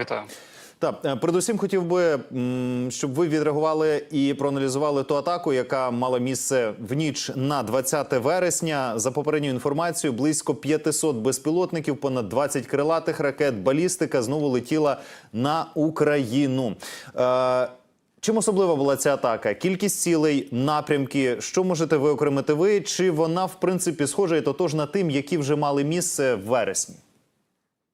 вітаю. Так, е, передусім хотів би, щоб ви відреагували і проаналізували ту атаку, яка мала місце в ніч на 20 вересня. За попередньою інформацією, близько 500 безпілотників, понад 20 крилатих ракет, балістика знову летіла на Україну. Е, Чим особлива була ця атака? Кількість цілей, напрямки. Що можете виокремити ви? Чи вона в принципі схожа і тотожна тим, які вже мали місце в вересні?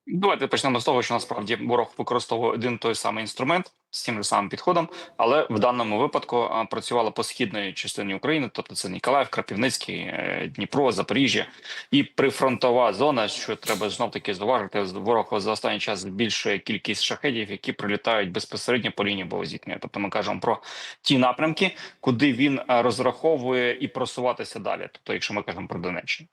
Давайте почнемо з того, що насправді ворог використовує один той самий інструмент з тим же самим підходом, але в даному випадку працювала по східної частині України, тобто це Ніколаїв, Крапівницький, е, Дніпро, Запоріжжя і прифронтова зона. Що треба знов таки зауважити, ворог за останній час збільшує кількість шахедів, які прилітають безпосередньо по лінії боєзіткнення. Тобто ми кажемо про ті напрямки, куди він розраховує і просуватися далі. Тобто, якщо ми кажемо про Донеччину,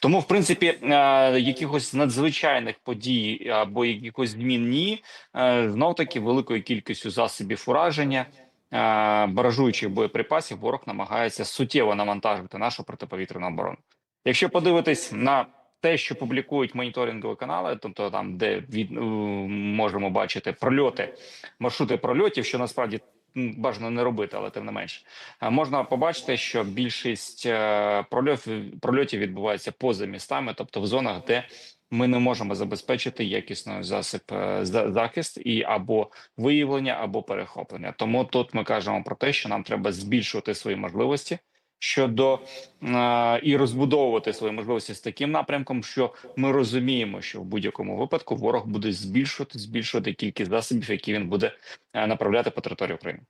тому в принципі е, якихось надзвичайних подій або якихось змін ні, е, знов таки великою кількістю засобів ураження. е, Баражуючих боєприпасів ворог намагається суттєво навантажити нашу протиповітряну оборону. Якщо подивитись на те, що публікують моніторингові канали, тобто там, де від е, можемо бачити прольоти, маршрути прольотів, що насправді бажано не робити, але тим не менше, можна побачити, що більшість е, прольотів, прольотів відбувається поза містами, тобто в зонах, де ми не можемо забезпечити якісний засіб е, за- захист і або виявлення, або перехоплення. Тому тут ми кажемо про те, що нам треба збільшувати свої можливості щодо е, і розбудовувати свої можливості з таким напрямком, що ми розуміємо, що в будь-якому випадку ворог буде збільшувати збільшувати кількість засобів, які він буде е, направляти по території України.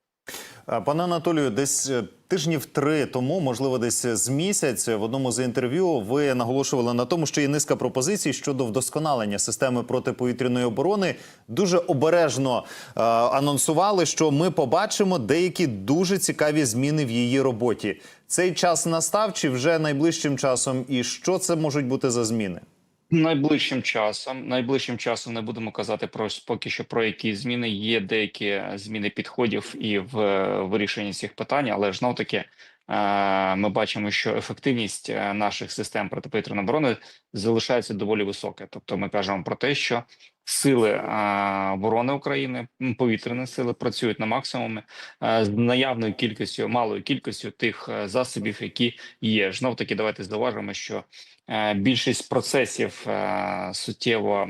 А, Пане Анатолію, десь е, тижнів три тому, можливо, десь з місяць, в одному з інтерв'ю ви наголошували на тому, що є низка пропозицій щодо вдосконалення системи протиповітряної оборони. Дуже обережно е, анонсували, що ми побачимо деякі дуже цікаві зміни в її роботі. Цей час настав чи вже найближчим часом? І що це можуть бути за зміни? Найближчим часом, найближчим часом не будемо казати про поки що про які зміни. Є деякі зміни підходів і в е, вирішенні цих питань, але ж таки е, ми бачимо, що ефективність е, наших систем протиповітряної оборони залишається доволі висока. Тобто, ми кажемо про те, що сили оборони України, повітряні сили працюють на максимумі з наявною кількістю, малою кількістю тих е, засобів, які є. Знов таки, давайте здоважимо, що Е, більшість процесів е, суттєво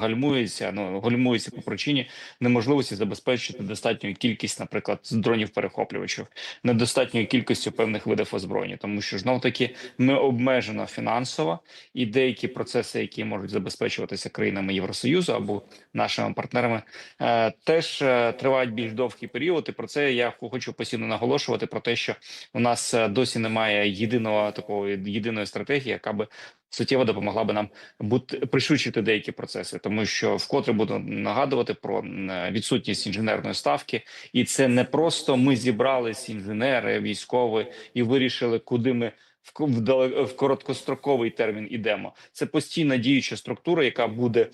гальмується. Ну гальмується по причині неможливості забезпечити достатню кількість, наприклад, дронів перехоплювачів, недостатньою кількістю певних видів озброєння, тому що знов таки ми обмежено фінансово і деякі процеси, які можуть забезпечуватися країнами Євросоюзу або нашими партнерами, е, теж е, тривають більш довгий період. І про це я хочу постійно наголошувати про те, що у нас е, досі немає єдиного такого єдиної стратегії, яка би суттєво допомогла би нам бути пришвидшити деякі процеси, тому що вкотре буду нагадувати про відсутність інженерної ставки, і це не просто ми зібрались інженери, військові і вирішили, куди ми. В короткостроковий термін ідемо. Це постійна діюча структура, яка буде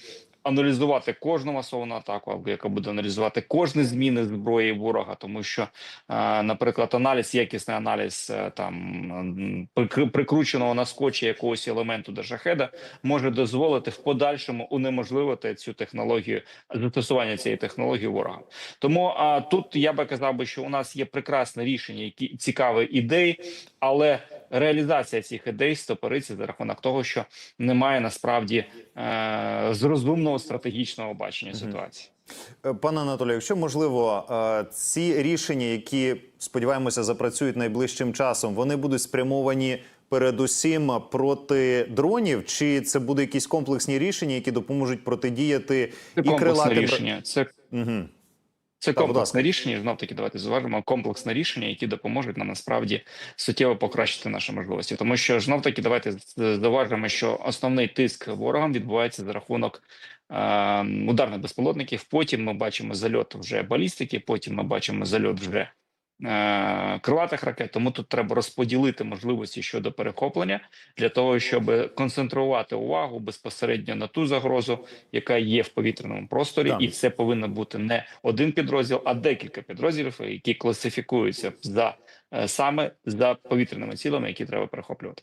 аналізувати кожну масовану атаку, яка буде аналізувати кожні зміни зброї ворога, тому що, е, наприклад, аналіз, якісний аналіз е, там прикрученого на скотчі якогось елементу до шахеда може дозволити в подальшому унеможливити цю технологію застосування цієї технології ворога. Тому а тут я би казав би, що у нас є прекрасне рішення, які цікаві ідеї, але реалізація цих ідей стопориться за рахунок того, що немає насправді е, з розумного стратегічного бачення ситуації. Е, Пане Анатолію, якщо можливо, е, ці рішення, які сподіваємося запрацюють найближчим часом, вони будуть спрямовані передусім проти дронів, чи це будуть якісь комплексні рішення, які допоможуть протидіяти Це і крилатим рішення. Це Угу. Це комплексне рішення. Знов таки, давайте зважимо комплексне рішення, які допоможуть нам насправді суттєво покращити наші можливості. Тому що знов таки, давайте зважимо, що основний тиск ворогам відбувається за рахунок е, ударних безпілотників. Потім ми бачимо зальот вже балістики. Потім ми бачимо зальот вже крилатих ракет. Тому тут треба розподілити можливості щодо перехоплення для того, щоб концентрувати увагу безпосередньо на ту загрозу, яка є в повітряному просторі, Там. і це повинно бути не один підрозділ, а декілька підрозділів, які класифікуються за е, саме за повітряними цілами, які треба перехоплювати.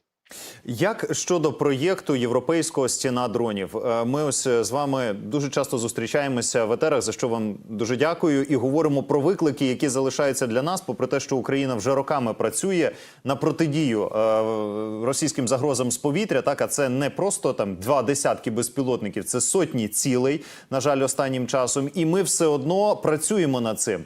Як щодо проєкту європейського стіна дронів, Е, ми ось е, з вами дуже часто зустрічаємося в етерах, за що вам дуже дякую, і говоримо про виклики, які залишаються для нас, попри те, що Україна вже роками працює на протидію е, російським загрозам з повітря. Так, а це не просто там два десятки безпілотників, це сотні цілей. На жаль, останнім часом, і ми все одно працюємо над цим.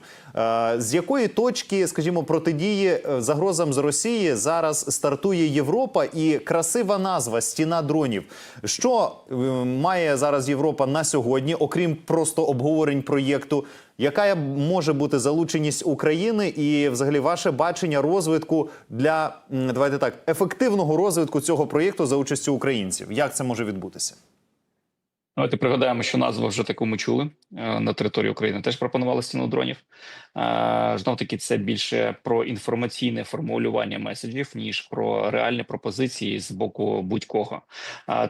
З якої точки, скажімо, протидії загрозам з Росії зараз стартує Європа і красива назва стіна дронів. Що е, має зараз Європа на сьогодні, окрім просто обговорень проєкту? Яка може бути залученість України і, взагалі, ваше бачення розвитку для давайте так ефективного розвитку цього проєкту за участю українців? Як це може відбутися? Давайте пригадаємо, що назву вже таку ми чули Е, на території України. Теж пропонували стіну дронів. Знов таки, це більше про інформаційне формулювання меседжів ніж про реальні пропозиції з боку будь-кого.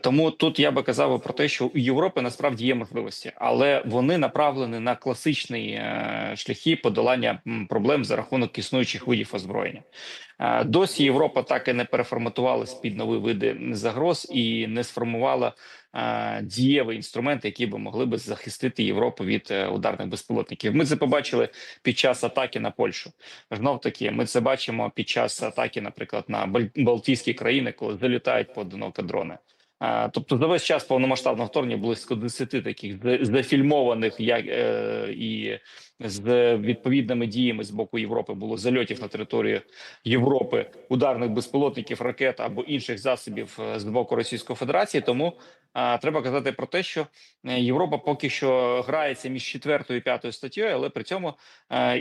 Тому тут я би казав про те, що у Європи насправді є можливості, але вони направлені на класичні е, шляхи подолання проблем за рахунок існуючих видів озброєння. Досі Європа так і не переформатувалась під нові види загроз і не сформувала дієвий інструмент, які би могли би захистити Європу від е, ударних безпілотників. Ми це побачили під час атаки на Польщу. Знов таки, ми це бачимо під час атаки, наприклад, на Балтійські країни, коли залітають поодинокі дрони. Е, Тобто за весь час повномасштабного вторгнення близько 10 таких за- зафільмованих як е, і з відповідними діями з боку Європи було зальотів на територію Європи ударних безпілотників, ракет або інших засобів е, з боку Російської Федерації. Тому треба казати про те, що Європа поки що грається між четвертою і п'ятою статтєю, але при цьому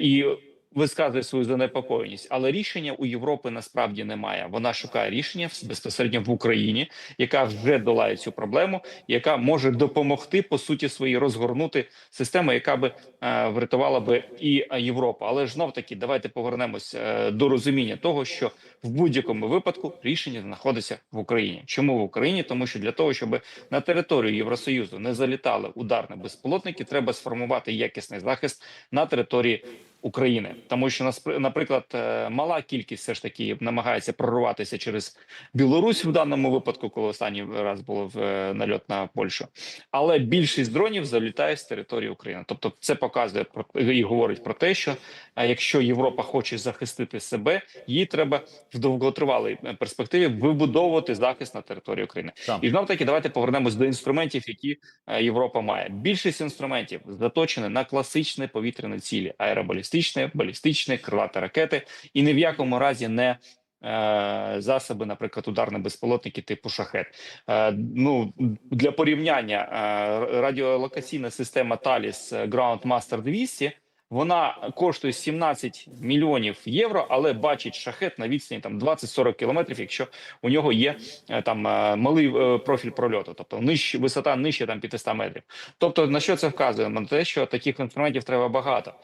і висказує свою занепокоєність. Але рішення у Європи насправді немає. Вона шукає рішення безпосередньо в Україні, яка вже долає цю проблему, яка може допомогти по суті своїй розгорнути систему, яка би е, врятувала би і Європу. Але ж знов таки, давайте повернемось е, до розуміння того, що в будь-якому випадку рішення знаходиться в Україні. Чому в Україні? Тому що для того, щоб на територію Євросоюзу не залітали ударні безпілотники, треба сформувати якісний захист на території. України, тому що наприклад, е, мала кількість все ж таки намагається прорватися через Білорусь в даному випадку, коли останній раз було в е, нальот на Польщу, але більшість дронів залітає з території України. Тобто, це показує про і говорить про те, що е, якщо Європа хоче захистити себе, їй треба в довготривалій перспективі вибудовувати захист на території України. Там. І знов таки, давайте повернемось до інструментів, які Європа має. Більшість інструментів заточені на класичні повітряні цілі: аеробалістичні, балістичні, крилаті ракети, і ні в якому разі не. е, Засоби, наприклад, ударні безпілотники типу шахет. Е, Ну для порівняння е, радіолокаційна система Таліс Ground Master 200 вона коштує 17 мільйонів євро, але бачить шахет на відстані там 20-40 кілометрів, якщо у нього є е, там е, малий е, профіль прольоту, тобто нижче висота нижче там 500 метрів. Тобто на що це вказує? На те, що таких інструментів треба багато.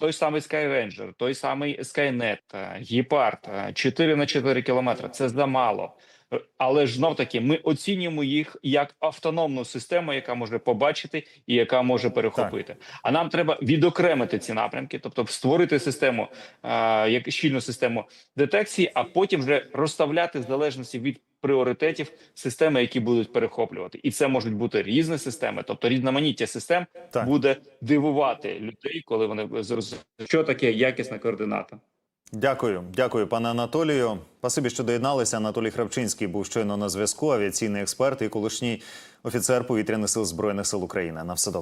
Той самий Skyranger, той самий Skynet, Gepard, 4 на 4 кілометри. Це замало. Але ж знов таки ми оцінюємо їх як автономну систему, яка може побачити і яка може перехопити. А нам треба відокремити ці напрямки, тобто створити систему, як щільну систему детекції, а потім вже розставляти в залежності від пріоритетів системи, які будуть перехоплювати, і це можуть бути різні системи, тобто різноманіття систем Так. буде дивувати людей, коли вони зрозуміють, що таке якісна координата. Дякую, дякую, пане Анатолію. Спасибі, що доєдналися. Анатолій Храпчинський був щойно на зв'язку. Авіаційний експерт і колишній офіцер повітряних сил збройних сил України. На все добре.